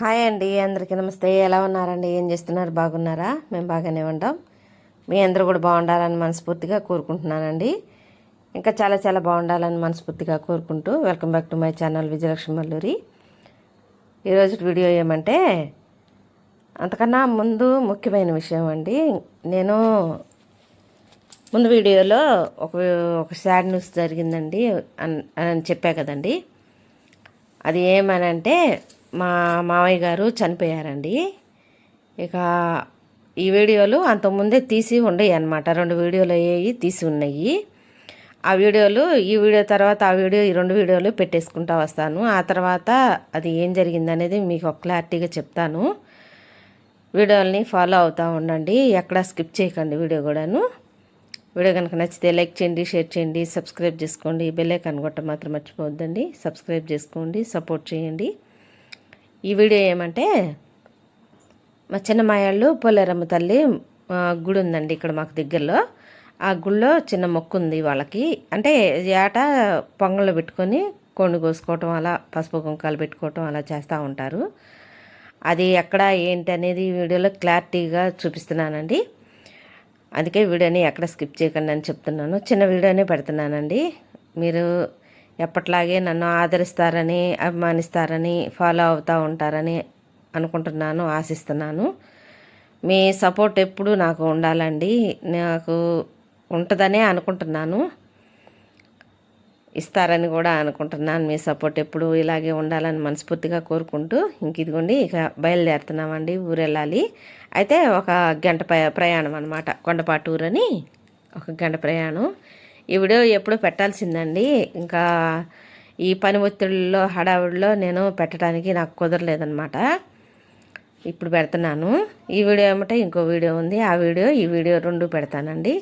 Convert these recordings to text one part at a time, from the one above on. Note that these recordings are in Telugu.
హాయ్ అండి అందరికీ నమస్తే. ఎలా ఉన్నారండి? ఏం చేస్తున్నారు? బాగున్నారా? మేము బాగానే ఉంటాం మీ అందరూ కూడా బాగుండాలని మనస్ఫూర్తిగా కోరుకుంటున్నానండి. ఇంకా చాలా చాలా బాగుండాలని మనస్ఫూర్తిగా కోరుకుంటూ welcome back to my channel Vijayalakshmi Malluri. ఈరోజు వీడియో ఏమంటే అంతకన్నా ముందు ముఖ్యమైన విషయం అండి. నేను ముందు వీడియోలో ఒక ఒక సాడ్ న్యూస్ జరిగిందండి అని అని చెప్పా కదండి. అది ఏమనంటే మా మామయ్య గారు చనిపోయారండి. ఇక ఈ వీడియోలు అంతకుముందే తీసి ఉండయి అనమాట రెండు వీడియోలు అయ్యాయి తీసి ఉన్నాయి ఆ వీడియోలు ఈ వీడియో తర్వాత ఆ వీడియో ఈ రెండు వీడియోలు పెట్టేసుకుంటా వస్తాను. ఆ తర్వాత అది ఏం జరిగిందనేది మీకు ఒక క్లారిటీగా చెప్తాను. వీడియోల్ని ఫాలో అవుతూ ఉండండి. ఎక్కడ స్కిప్ చేయకండి వీడియో కూడాను. వీడియో కనుక నచ్చితే లైక్ చేయండి షేర్ చేయండి సబ్స్క్రైబ్ చేసుకోండి. బెల్ ఐకాన్ కొట్ట మాత్రం మర్చిపోవద్దండి. సబ్స్క్రైబ్ చేసుకోండి సపోర్ట్ చేయండి. ఈ వీడియో ఏమంటే మా చిన్న మాయాళ్ళు పోలేరమ్మ తల్లి గుడి ఉందండి ఇక్కడ మాకు దగ్గరలో. ఆ గుళ్ళో చిన్న మొక్కు ఉంది వాళ్ళకి. అంటే ఏట పొంగళ్ళు పెట్టుకొని కొండు కోసుకోవటం అలా పసుపు కుంకాలు పెట్టుకోవటం అలా చేస్తూ ఉంటారు. అది ఎక్కడ ఏంటి అనేది ఈ వీడియోలో క్లారిటీగా చూపిస్తున్నానండి. అందుకే వీడియోని ఎక్కడ స్కిప్ చేయకండి అని చెప్తున్నాను. చిన్న వీడియోనే పెడుతున్నానండి. మీరు ఎప్పట్లాగే నన్ను ఆదరిస్తారని అభిమానిస్తారని ఫాలో అవుతూ ఉంటారని అనుకుంటున్నాను ఆశిస్తున్నాను. మీ సపోర్ట్ ఎప్పుడు నాకు ఉండాలండి. నాకు ఉంటుందనే అనుకుంటున్నాను. ఇస్తారని కూడా అనుకుంటున్నాను. మీ సపోర్ట్ ఎప్పుడు ఇలాగే ఉండాలని మనస్ఫూర్తిగా కోరుకుంటూ ఇంక ఇదిగోండి ఇక బయలుదేరుతున్నామండి ఊరెళ్ళాలి. అయితే ఒక గంట ప్రయాణం అనమాట కొండపాటూరు అని ఒక గంట ప్రయాణం. ఈ వీడియో ఎప్పుడో పెట్టాల్సిందండి. ఇంకా ఈ పని ఒత్తిడిలో హడావుడిలో నేను పెట్టడానికి నాకు కుదరలేదనమాట ఇప్పుడు పెడుతున్నాను. ఈ వీడియో ఏమంటే ఇంకో వీడియో ఉంది. ఆ వీడియో ఈ వీడియో రెండు పెడతానండి.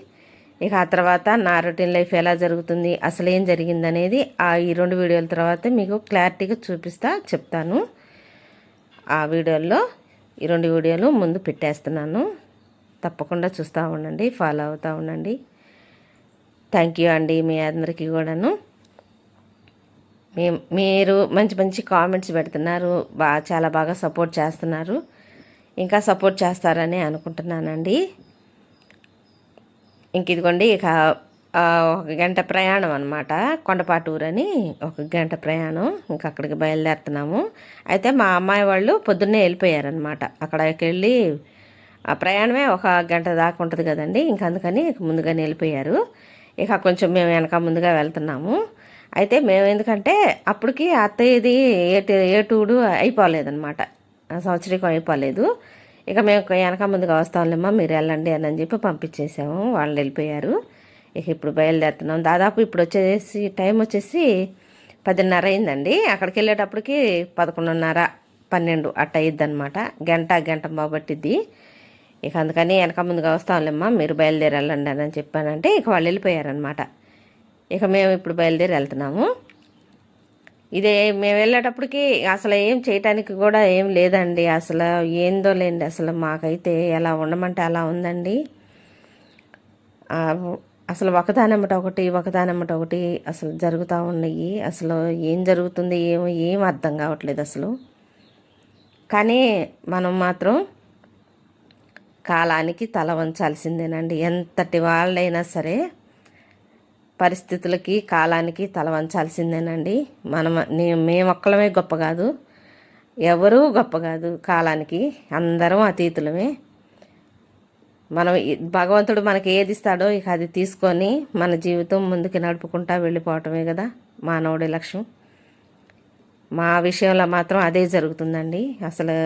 ఇక ఆ తర్వాత నా రొటీన్ లైఫ్ ఎలా జరుగుతుంది అసలు ఏం జరిగిందనేది ఆ ఈ రెండు వీడియోల తర్వాత మీకు క్లారిటీగా చూపిస్తా చెప్తాను. ఆ వీడియోల్లో ఈ రెండు వీడియోలు ముందు పెట్టేస్తున్నాను. తప్పకుండా చూస్తూ ఉండండి ఫాలో అవుతూ ఉండండి. థ్యాంక్ యూ అండి మీ అందరికీ కూడాను. మీ మీరు మంచి మంచి కామెంట్స్ పెడుతున్నారు. బా చాలా బాగా సపోర్ట్ చేస్తున్నారు. ఇంకా సపోర్ట్ చేస్తారని అనుకుంటున్నానండి. ఇంక ఇదిగోండి ఇక ఒక గంట ప్రయాణం అనమాట కొండపాటూరు అని ఒక గంట ప్రయాణం. ఇంకా అక్కడికి బయలుదేరుతున్నాము. అయితే మా అమ్మాయి వాళ్ళు పొద్దున్నే వెళ్ళిపోయారనమాట అక్కడికి వెళ్ళి ఆ ప్రయాణమే ఒక గంట దాకా ఉంటుంది కదండి. ఇంక అందుకని ముందుగానే వెళ్ళిపోయారు. ఇక కొంచెం మేము వెనక ముందుగా వెళ్తున్నాము. అయితే మేము ఎందుకంటే అప్పటికి అత్తయ్యది ఏటు ఏటూడు అయిపోలేదనమాట ఆ సంవత్సరీకం అయిపోలేదు. ఇక మేము వెనక ముందుగా వస్తాంలేమ్మా మీరు వెళ్ళండి అని అని చెప్పి పంపించేసాము. వాళ్ళు వెళ్ళిపోయారు. ఇక ఇప్పుడు బయలుదేరుతున్నాం. దాదాపు ఇప్పుడు వచ్చేసి టైం వచ్చేసి పదిన్నర అయిందండి. అక్కడికి వెళ్ళేటప్పటికి పదకొండున్నర పన్నెండు అట్ట అయ్యిద్ది అనమాట గంట గంట బాబట్టిద్ది. ఇక అందుకని వెనక ముందుగా వస్తాంలేమ్మా మీరు బయలుదేరి వెళ్ళండి అని చెప్పానంటే ఇక వాళ్ళు వెళ్ళిపోయారనమాట ఇక మేము ఇప్పుడు బయలుదేరి వెళ్తున్నాము. ఇదే మేము వెళ్ళేటప్పటికి అసలు ఏం చేయటానికి కూడా ఏం లేదండి. అసలు ఏందో లేండి అసలు మాకైతే ఎలా ఉండమంటే అలా ఉందండి. అసలు ఒకదానమ్మట ఒకటి ఒకదానమ్మట ఒకటి అసలు జరుగుతూ ఉన్నాయి. అసలు ఏం జరుగుతుంది ఏమో ఏం అర్థం కావట్లేదు అసలు. కానీ మనం మాత్రం కాలానికి తల వంచాల్సిందేనండి. ఎంతటి వాళ్ళైనా సరే పరిస్థితులకి కాలానికి తల వంచాల్సిందేనండి. మనం మేమొక్కలమే గొప్ప కాదు. ఎవరూ గొప్ప కాదు కాలానికి. అందరం అతీతులమే. మనం భగవంతుడు మనకి ఏది ఇస్తాడో ఇక అది తీసుకొని మన జీవితం ముందుకు నడుపుకుంటా వెళ్ళిపోవటమే కదా మానవుడి లక్ష్యం. మా విషయంలో మాత్రం అదే జరుగుతుందండి. అసలు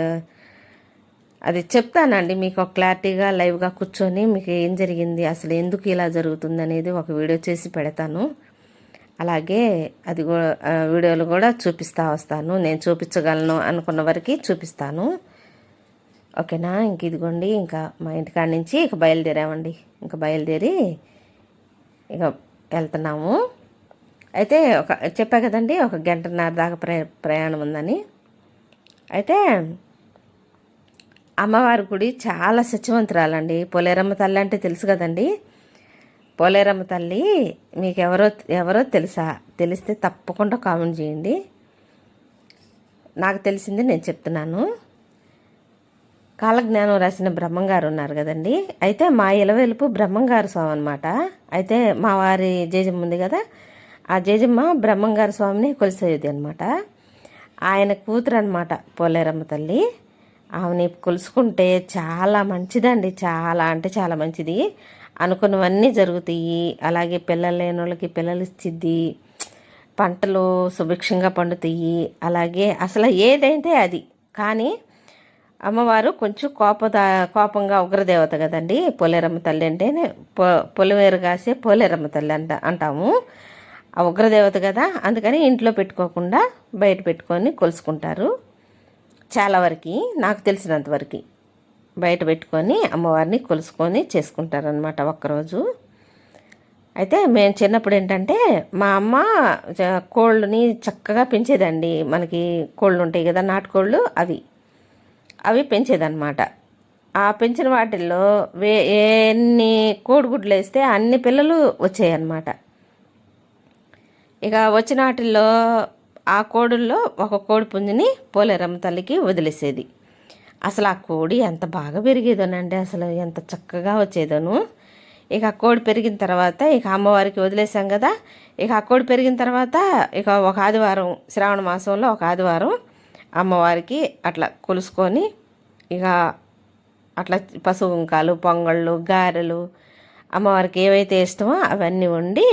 అది చెప్తానండి మీకు ఒక క్లారిటీగా లైవ్గా కూర్చొని మీకు ఏం జరిగింది అసలు ఎందుకు ఇలా జరుగుతుంది అనేది ఒక వీడియో చేసి పెడతాను. అలాగే అది కూడా వీడియోలు కూడా చూపిస్తా వస్తాను. నేను చూపించగలను అనుకున్న వరకు చూపిస్తాను. ఓకేనా? ఇంక ఇదిగోండి ఇంకా మా ఇంటికాడ నుంచి ఇక బయలుదేరామండి. ఇంకా బయలుదేరి ఇక వెళ్తున్నాము. అయితే ఒక చెప్పా కదండి ఒక గంటన్నర దాకా ప్రయా ప్రయాణం ఉందని. అయితే అమ్మవారి గుడి చాలా సత్యవంతురాలండి పోలేరమ్మ తల్లి అంటే తెలుసు కదండి. పోలేరమ్మ తల్లి మీకు ఎవరో ఎవరో తెలుసా? తెలిస్తే తప్పకుండా కామెంట్ చేయండి. నాకు తెలిసింది నేను చెప్తున్నాను. కాలజ్ఞానం రాసిన బ్రహ్మంగారు ఉన్నారు కదండి. అయితే మా ఇలవెలుపు బ్రహ్మంగారు స్వామి అనమాట అయితే మా వారి జేజమ్మ ఉంది కదా ఆ జేజమ్మ బ్రహ్మంగారు స్వామిని కొలిసేది అనమాట ఆయన కూతురు అనమాట పోలేరమ్మ తల్లి. ఆమెని కొలుసుకుంటే చాలా మంచిదండి. చాలా అంటే చాలా మంచిది. అనుకున్నవన్నీ జరుగుతాయి. అలాగే పిల్లలు లేని వాళ్ళకి పిల్లలు ఇచ్చిద్ది. పంటలు సుభిక్షంగా పండుతాయి. అలాగే అసలు ఏదైతే అది. కానీ అమ్మవారు కొంచెం కోపదా కోపంగా ఉగ్రదేవత కదండి. పోలేరమ్మ తల్లి అంటేనే పొ పొలివేరు కాసే పోలేరమ్మ తల్లి అంట అంటాము. ఆ ఉగ్రదేవత కదా. అందుకని ఇంట్లో పెట్టుకోకుండా బయట పెట్టుకొని కొలుసుకుంటారు. చాలా వరకు నాకు తెలిసినంత వరకు బయట పెట్టుకొని అమ్మవారిని కొలుసుకొని చేసుకుంటారనమాట ఒక్కరోజు. అయితే మేము చిన్నప్పుడు ఏంటంటే మా అమ్మ కోళ్ళని చక్కగా పెంచేదండి. మనకి కోళ్ళు ఉంటాయి కదా నాటుకోళ్ళు అవి. అవి పెంచేదన్నమాట. ఆ పెంచిన వాటిల్లో వే ఎన్ని కోడిగుడ్లు వేస్తే అన్ని పిల్లలు వచ్చాయన్నమాట. ఇక వచ్చిన వాటిల్లో ఆ కోడుల్లో ఒక కోడి పుంజుని పోలేరమ్మ తల్లికి వదిలేసేది. అసలు ఆ కోడి ఎంత బాగా పెరిగేదోనండి అసలు ఎంత చక్కగా వచ్చేదోను. ఇక ఆ కోడి పెరిగిన తర్వాత ఇక అమ్మవారికి వదిలేసాం కదా. ఇక ఆ కోడి పెరిగిన తర్వాత ఇక ఒక ఆదివారం శ్రావణ మాసంలో ఒక ఆదివారం అమ్మవారికి అట్లా కొలుసుకొని ఇక అట్లా పశువుంకాలు పొంగళ్ళు గారెలు అమ్మవారికి ఏవైతే ఇష్టమో అవన్నీ వండి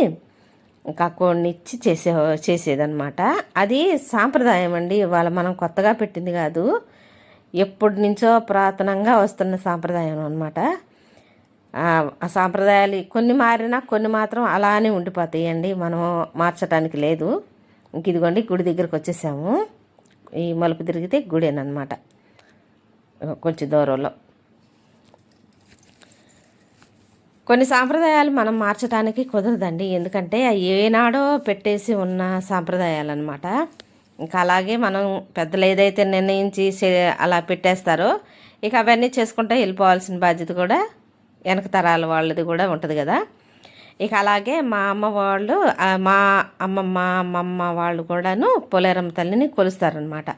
ఇంకా కోడిని ఇచ్చి చేసే చేసేదనమాట అది సాంప్రదాయం అండి ఇవాళ మనం కొత్తగా పెట్టింది కాదు. ఎప్పటి నుంచో పురాతనంగా వస్తున్న సాంప్రదాయం అనమాట ఆ సాంప్రదాయాలు కొన్ని మారినా కొన్ని మాత్రం అలానే ఉండిపోతాయండి. మనం మార్చడానికి లేదు. ఇంక ఇదిగోండి గుడి దగ్గరకు వచ్చేసాము. ఈ మలుపు తిరిగితే గుడేనమాట కొంచెం దూరంలో. కొన్ని సాంప్రదాయాలు మనం మార్చడానికి కుదరదండి. ఎందుకంటే ఏనాడో పెట్టేసి ఉన్న సాంప్రదాయాలు అనమాట ఇంకా అలాగే మనం పెద్దలు ఏదైతే నిర్ణయించి అలా పెట్టేస్తారో ఇక అవన్నీ చేసుకుంటే వెళ్ళిపోవాల్సిన బాధ్యత కూడా వెనక తరాల వాళ్ళది కూడా ఉంటుంది కదా. ఇక అలాగే మా అమ్మ వాళ్ళు మా అమ్మమ్మ అమ్మమ్మ వాళ్ళు కూడాను పోలేరమ్మ తల్లిని కొలుస్తారనమాట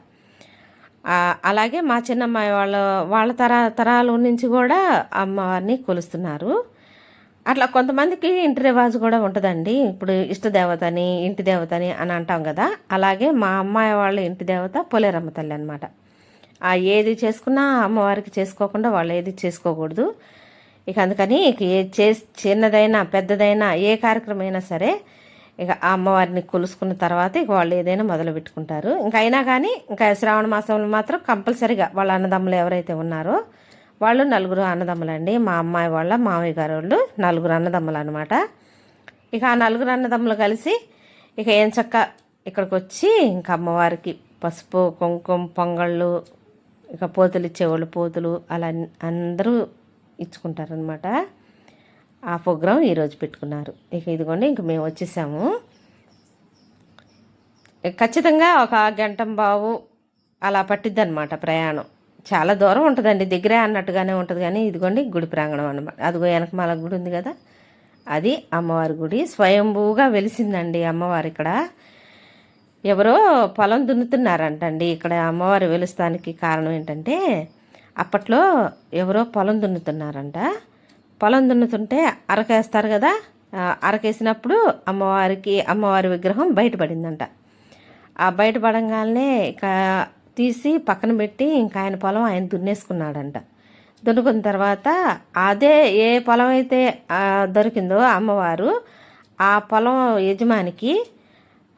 అలాగే మా చిన్నమ్మాయి వాళ్ళ వాళ్ళ తర తరాల నుంచి కూడా అమ్మవారిని కొలుస్తున్నారు. అట్లా కొంతమందికి ఇంటి రివాజు కూడా ఉంటుందండి. ఇప్పుడు ఇష్ట దేవత అని ఇంటి దేవత అని అని అంటాం కదా. అలాగే మా అమ్మాయి వాళ్ళ ఇంటి దేవత పోలేరమ్మ తల్లి అనమాట ఆ ఏది చేసుకున్నా అమ్మవారికి చేసుకోకుండా వాళ్ళు ఏది చేసుకోకూడదు. ఇక అందుకని ఇక ఏ చే చిన్నదైనా పెద్దదైనా ఏ కార్యక్రమం అయినా సరే ఇక ఆ అమ్మవారిని కొలుసుకున్న తర్వాత ఇక వాళ్ళు ఏదైనా మొదలు పెట్టుకుంటారు. ఇంకా అయినా కానీ ఇంకా శ్రావణ మాసంలో మాత్రం కంపల్సరిగా వాళ్ళ అన్నదమ్ములు ఎవరైతే ఉన్నారో వాళ్ళు నలుగురు అన్నదమ్ములండి. మా అమ్మాయి వాళ్ళ మామయ్య గారు వాళ్ళు నలుగురు అన్నదమ్ములు అనమాట ఇక ఆ నలుగురు అన్నదమ్ములు కలిసి ఇక ఏం చక్క ఇక్కడికి వచ్చి ఇంకా అమ్మవారికి పసుపు కుంకుమ పొంగళ్ళు ఇక పోతులు ఇచ్చేవాళ్ళు పోతులు అలా అందరూ ఇచ్చుకుంటారనమాట ఆ ప్రోగ్రాం ఈరోజు పెట్టుకున్నారు. ఇక ఇదిగోండి ఇంక మేము వచ్చేసాము. ఖచ్చితంగా ఒక గంట బావు అలా పట్టిద్ది అనమాట ప్రయాణం. చాలా దూరం ఉంటుందండి దగ్గరే అన్నట్టుగానే ఉంటుంది కానీ ఇదిగోండి గుడి ప్రాంగణం అనమాట అదిగో వెనకమాల గుడి ఉంది కదా అది అమ్మవారి గుడి. స్వయంభూగా వెలిసిందండి అమ్మవారు ఇక్కడ. ఎవరో పొలం దున్నుతున్నారంటండి ఇక్కడ అమ్మవారు వెలుస్తానికి కారణం ఏంటంటే అప్పట్లో ఎవరో పొలం దున్నుతున్నారంట. పొలం దున్నుతుంటే అరకేస్తారు కదా అరకేసినప్పుడు అమ్మవారికి అమ్మవారి విగ్రహం బయటపడిందంట. ఆ బయటపడంగానే ఇక తీసి పక్కన పెట్టి ఇంకా ఆయన పొలం ఆయన దున్నేసుకున్నాడంట. దున్నుకున్న తర్వాత అదే ఏ పొలం అయితే దొరికిందో అమ్మవారు ఆ పొలం యజమానికి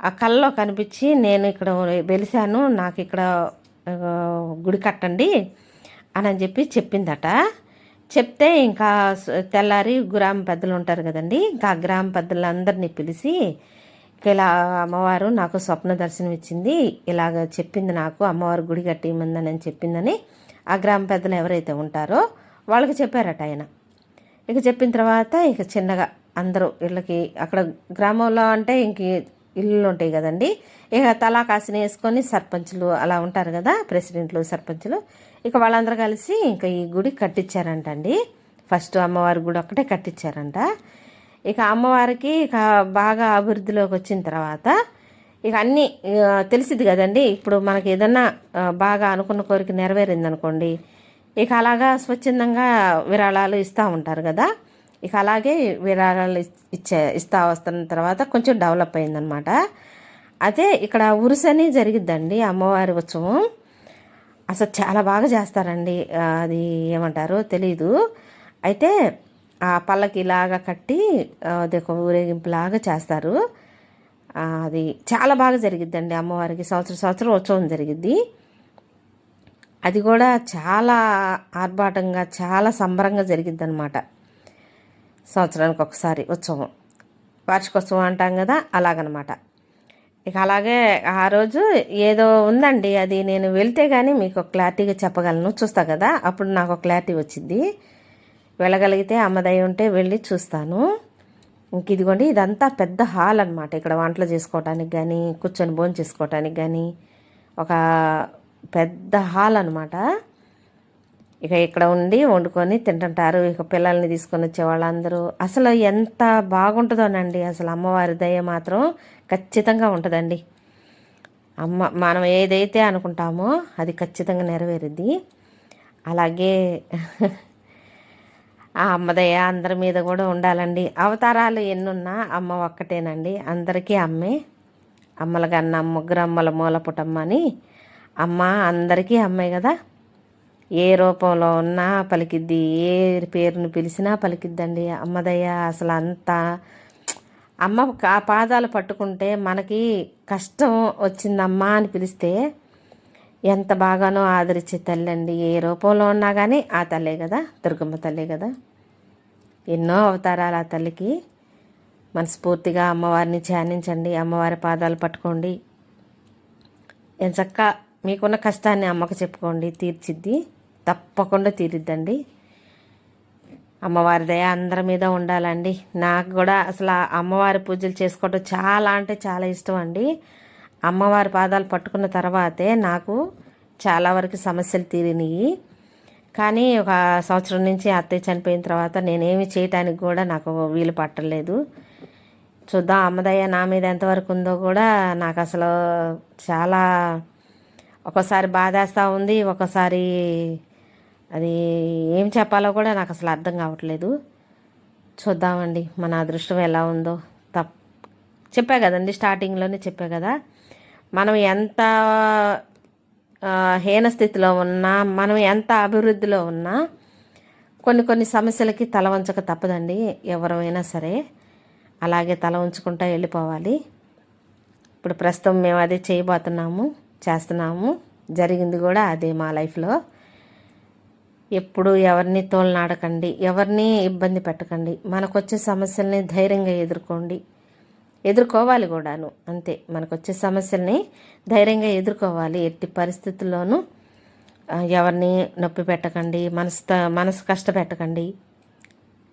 ఆ కళ్ళలో కనిపించి నేను ఇక్కడ వెలిసాను నాకు ఇక్కడ గుడి కట్టండి అని అని చెప్పి చెప్పిందట. చెప్తే ఇంకా తెల్లారి గ్రామ పెద్దలు ఉంటారు కదండి ఇంకా ఆ గ్రామ పెద్దలందరినీ పిలిచి ఇలా అమ్మవారు నాకు స్వప్న దర్శనం ఇచ్చింది ఇలాగ చెప్పింది నాకు అమ్మవారు గుడి కట్టిమందని అని చెప్పిందని ఆ గ్రామ పెద్దలు ఎవరైతే ఉంటారో వాళ్ళకి చెప్పారట ఆయన. ఇక చెప్పిన తర్వాత ఇక చిన్నగా అందరూ ఇళ్ళకి అక్కడ గ్రామంలో అంటే ఇంక ఇల్లులు ఉంటాయి కదండి. ఇక తలా కాసిన వేసుకొని సర్పంచులు అలా ఉంటారు కదా ప్రెసిడెంట్లు సర్పంచులు. ఇక వాళ్ళందరూ కలిసి ఇంకా ఈ గుడి కట్టించారంటండి. ఫస్ట్ అమ్మవారి గుడి ఒక్కటే కట్టించారంట. ఇక అమ్మవారికి ఇక బాగా అభివృద్ధిలోకి వచ్చిన తర్వాత ఇక అన్నీ తెలిసింది తెలిసిద్ది కదండి. ఇప్పుడు మనకి ఏదన్నా బాగా అనుకున్న కోరిక నెరవేరింది అనుకోండి ఇక అలాగా స్వచ్ఛందంగా విరాళాలు ఇస్తూ ఉంటారు కదా. ఇక అలాగే విరాళాలు ఇచ్చే ఇస్తా వస్తున్న తర్వాత కొంచెం డెవలప్ అయిందనమాట. అయితే ఇక్కడ ఉరుసని జరిగిద్దండి అమ్మవారి ఉత్సవం. అసలు చాలా బాగా చేస్తారండి అది ఏమంటారో తెలీదు. అయితే ఆ పళ్ళకి ఇలాగా కట్టి అది ఒక ఊరేగింపులాగా చేస్తారు. అది చాలా బాగా జరిగిద్దండి అమ్మవారికి. సంవత్సరం సంవత్సరం ఉత్సవం జరిగిద్ది. అది కూడా చాలా ఆర్భాటంగా చాలా సంబరంగా జరిగిద్ది అనమాట సంవత్సరానికి ఒకసారి ఉత్సవం. వార్షికోత్సవం అంటాం కదా అలాగనమాట. ఇక అలాగే ఆ రోజు ఏదో ఉందండి అది నేను వెళ్తే కానీ మీకు క్లారిటీగా చెప్పగలను. చూస్తా కదా అప్పుడు నాకు క్లారిటీ వచ్చింది వెళ్ళగలిగితే అమ్మదయ్య ఉంటే వెళ్ళి చూస్తాను. ఇంక ఇదిగోండి ఇదంతా పెద్ద హాల్ అనమాట ఇక్కడ వంటలు చేసుకోవటానికి కానీ కూర్చొని భోజనం చేసుకోవటానికి కానీ ఒక పెద్ద హాల్ అనమాట ఇక ఇక్కడ ఉండి వండుకొని తింటుంటారు. ఇక పిల్లల్ని తీసుకొని వచ్చే వాళ్ళందరూ. అసలు ఎంత బాగుంటుందోనండి. అసలు అమ్మవారి దయ మాత్రం ఖచ్చితంగా ఉంటుందండి. అమ్మ మనం ఏదైతే అనుకుంటామో అది ఖచ్చితంగా నెరవేరుద్ది. అలాగే ఆ అమ్మదయ్య అందరి మీద కూడా ఉండాలండి. అవతారాలు ఎన్నున్నా అమ్మ ఒక్కటేనండి. అందరికీ అమ్మే. అమ్మల కన్నా ముగ్గురు అమ్మల మూల పుటమ్మ అని అమ్మ అందరికీ అమ్మే కదా. ఏ రూపంలో ఉన్నా పలికిద్ది ఏ పేరుని పిలిచినా పలికిద్దండి అమ్మదయ్య. అసలు అంత అమ్మ ఆ పాదాలు పట్టుకుంటే మనకి కష్టం వచ్చిందమ్మా అని పిలిస్తే ఎంత బాగానో ఆదరించే తల్లి అండి ఏ రూపంలో ఉన్నా కానీ ఆ తల్లే కదా దుర్గమ్మ తల్లే కదా. ఎన్నో అవతారాలు ఆ తల్లికి. మనస్ఫూర్తిగా అమ్మవారిని ధ్యానించండి అమ్మవారి పాదాలు పట్టుకోండి. ఎంచక్క మీకున్న కష్టాన్ని అమ్మకు చెప్పుకోండి తీర్చిద్ది తప్పకుండా తీరిద్దండి. అమ్మవారి దయ అందరి మీద ఉండాలండి. నాకు కూడా అసలు అమ్మవారి పూజలు చేసుకోవడం చాలా అంటే చాలా ఇష్టం అండి. అమ్మవారి పాదాలు పట్టుకున్న తర్వాతే నాకు చాలా వరకు సమస్యలు తీరినాయి. కానీ ఒక సంవత్సరం నుంచి అత్తయ్య చనిపోయిన తర్వాత నేనేమి చేయటానికి కూడా నాకు వీలు పట్టలేదు. చూద్దాం అమ్మదయ్య నా మీద ఎంతవరకు ఉందో కూడా నాకు అసలు చాలా ఒకసారి బాధేస్తూ ఉంది. ఒకసారి అది ఏం చెప్పాలో కూడా నాకు అసలు అర్థం కావట్లేదు. చూద్దామండి మన అదృష్టం ఎలా ఉందో. తప్ చెప్పా కదండి స్టార్టింగ్లోనే చెప్పా కదా. మనం ఎంత హీన స్థితిలో ఉన్నా మనం ఎంత అభివృద్ధిలో ఉన్నా కొన్ని కొన్ని సమస్యలకి తల వంచక తప్పదండి ఎవరైనా సరే. అలాగే తల ఉంచుకుంటా వెళ్ళిపోవాలి. ఇప్పుడు ప్రస్తుతం మేము అదే చేయబోతున్నాము చేస్తున్నాము. జరిగింది కూడా అదే మా లైఫ్లో. ఎప్పుడు ఎవరిని తోలనాడకండి ఎవరిని ఇబ్బంది పెట్టకండి. మనకు వచ్చే సమస్యల్ని ధైర్యంగా ఎదుర్కోండి. ఎదుర్కోవాలి కూడాను. అంతే. మనకు వచ్చే సమస్యల్ని ధైర్యంగా ఎదుర్కోవాలి. ఎట్టి పరిస్థితుల్లోనూ ఎవరిని నొప్పి పెట్టకండి మనసు మనసు కష్టపెట్టకండి.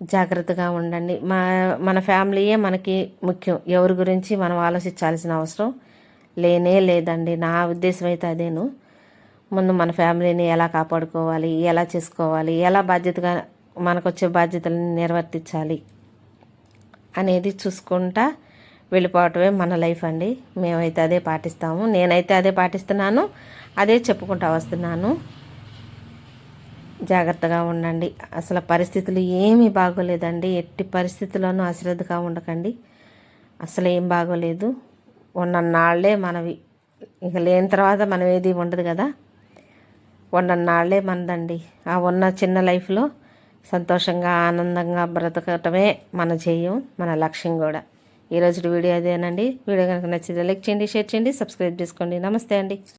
జాగ్రత్తగా ఉండండి. మా మన ఫ్యామిలీయే మనకి ముఖ్యం. ఎవరి గురించి మనం ఆలోచించాల్సిన అవసరం లేనే లేదండి. నా ఉద్దేశం అయితే అదేను. ముందు మన ఫ్యామిలీని ఎలా కాపాడుకోవాలి ఎలా చేసుకోవాలి ఎలా బాధ్యతగా మనకు వచ్చే బాధ్యతలను నిర్వర్తించాలి అనేది చూసుకుంటా వెళ్ళిపోవటమే మన లైఫ్ అండి. మేమైతే అదే పాటిస్తాము. నేనైతే అదే పాటిస్తున్నాను. అదే చెప్పుకుంటా వస్తున్నాను. జాగ్రత్తగా ఉండండి. అసలు పరిస్థితులు ఏమీ బాగోలేదండి. ఎట్టి పరిస్థితుల్లోనూ అశ్రద్ధగా ఉండకండి. అసలు ఏం బాగోలేదు. ఉన్న నాళ్ళే మనవి. ఇక లేని తర్వాత మనం ఏది ఉండదు కదా. ఉన్న నాళ్ళే మనదండి. ఆ ఉన్న చిన్న లైఫ్లో సంతోషంగా ఆనందంగా బ్రతకటమే మన చేయం మన లక్ష్యం కూడా. ఈరోజు వీడియో అదేనండి. వీడియో కనుక నచ్చితే లైక్ చేయండి షేర్ చేయండి సబ్స్క్రైబ్ చేసుకోండి. నమస్తే అండి.